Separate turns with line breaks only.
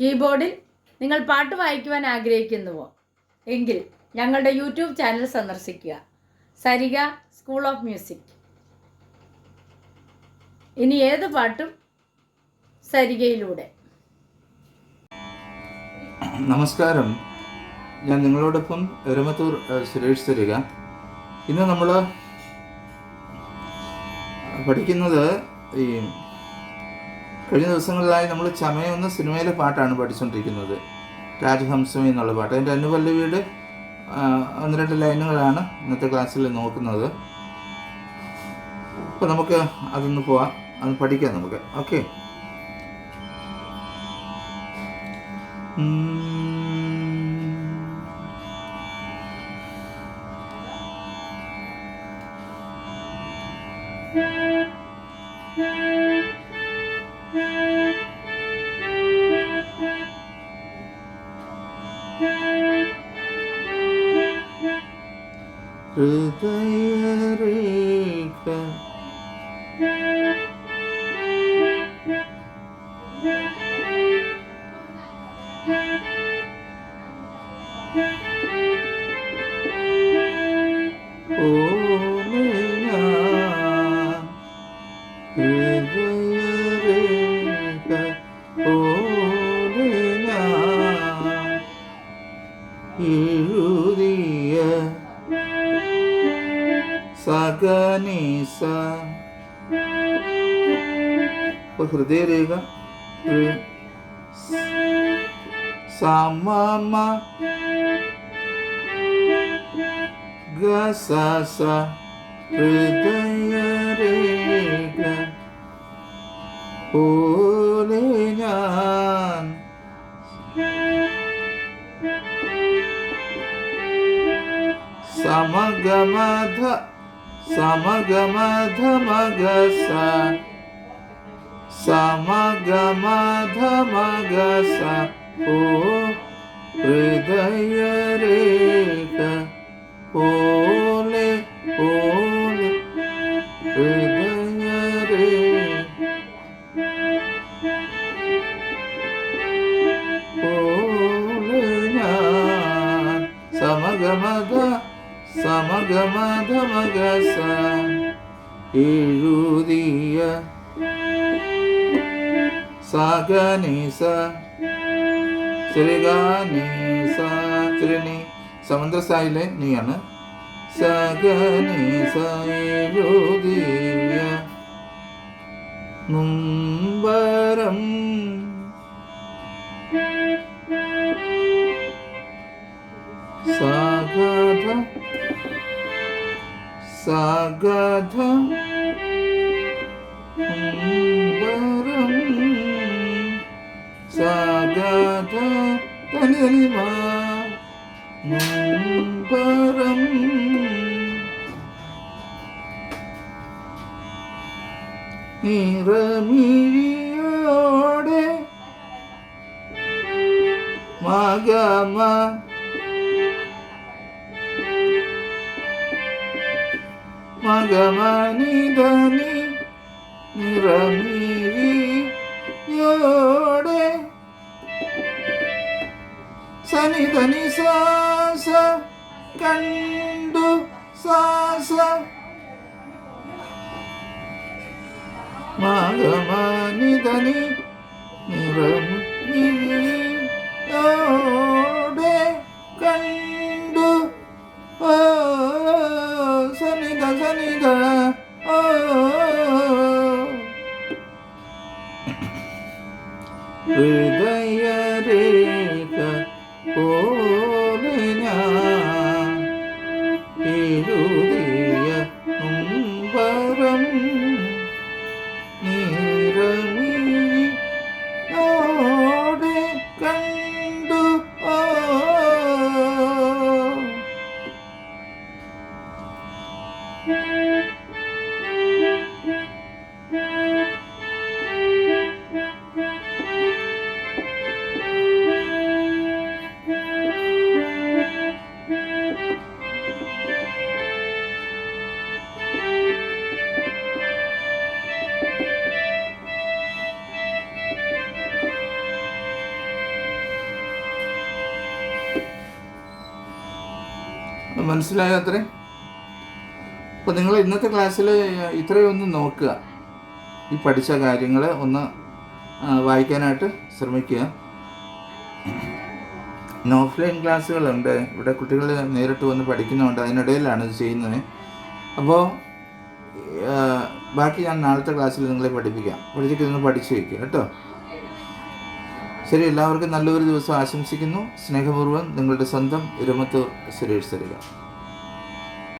കീബോർഡിൽ നിങ്ങൾ പാട്ട് വായിക്കുവാൻ ആഗ്രഹിക്കുന്നുവോ? എങ്കിൽ ഞങ്ങളുടെ യൂട്യൂബ് ചാനൽ സന്ദർശിക്കുക. Sarika school of music. ഇനി ഏത് പാട്ടും സരികയിലൂടെ
നമസ്കാരം. ഞാൻ നിങ്ങളോടൊപ്പം എരമത്തൂർ സുരേഷ് തരിക ഇന്ന് നമ്മൾ പഠിക്കുന്നത് ഈ കഴിഞ്ഞ ദിവസങ്ങളിലായി നമ്മൾ ചമയം എന്ന സിനിമയിലെ പാട്ടാണ് പഠിച്ചുകൊണ്ടിരിക്കുന്നത് രാജഹംസം എന്നുള്ള പാട്ട്. അതിന്റെ അനുപല്ലവിയുടെ ഒന്ന് രണ്ട് ലൈനുകളാണ് ഇന്നത്തെ ക്ലാസ്സിൽ നോക്കുന്നത്. അപ്പോൾ നമുക്ക് അതൊന്ന് പോവാം. അത് പഠിക്കാം നമുക്ക്. ഓക്കെ. ഹൃദയരേഖ സഗനീസ ഇപ്പൊ ഹൃദയരേഖ ഹൃ- സമമ ഗസസ ഹൃദയരേഖ പോലെ ഞാൻ സമഗമധ സമഗമധ മഗസ സമഗമധ മഗസ സമഗമധ മഗസ എഴുതിയ സഗനീസ ചെറുകാനീസ ത്രിണി സമുദ്രസായിലെ നീയാണ്. സഗനീസ എഴുതിയ മുമ്പരം സഗധ വരം സഗധ തനി തനി മുമ്പരം നിറമിഴിയോടെ മകമ മകമനിതനി നിറമിഴിയോടെ സനിതനി സാസ കണ്ടു സാസ. മകമനിതനി നിറമിഴിയോടെ ഹൃദയരേഖ മനസ്സിലായോ അത്രേ? അപ്പോൾ നിങ്ങൾ ഇന്നത്തെ ക്ലാസ്സിൽ ഇത്രയും ഒന്ന് നോക്കുക. ഈ പഠിച്ച കാര്യങ്ങൾ ഒന്ന് വായിക്കാനായിട്ട് ശ്രമിക്കുക. ഓഫ്ലൈൻ ക്ലാസ്സുകളുണ്ട്. ഇവിടെ കുട്ടികൾ നേരിട്ട് വന്ന് പഠിക്കുന്നുണ്ട്. അതിനിടയിലാണ് ഇത് ചെയ്യുന്നത്. അപ്പോൾ ബാക്കി ഞാൻ നാളത്തെ ക്ലാസ്സിൽ നിങ്ങളെ പഠിപ്പിക്കാം. പഠിച്ചിട്ട് ഇതൊന്ന് പഠിച്ചു വയ്ക്കുക കേട്ടോ? ശരി എല്ലാവർക്കും നല്ലൊരു ദിവസം ആശംസിക്കുന്നു. സ്നേഹപൂർവം നിങ്ങളുടെ സ്വന്തം ഇരമത്തൂർ സുരേഷ് സരിക.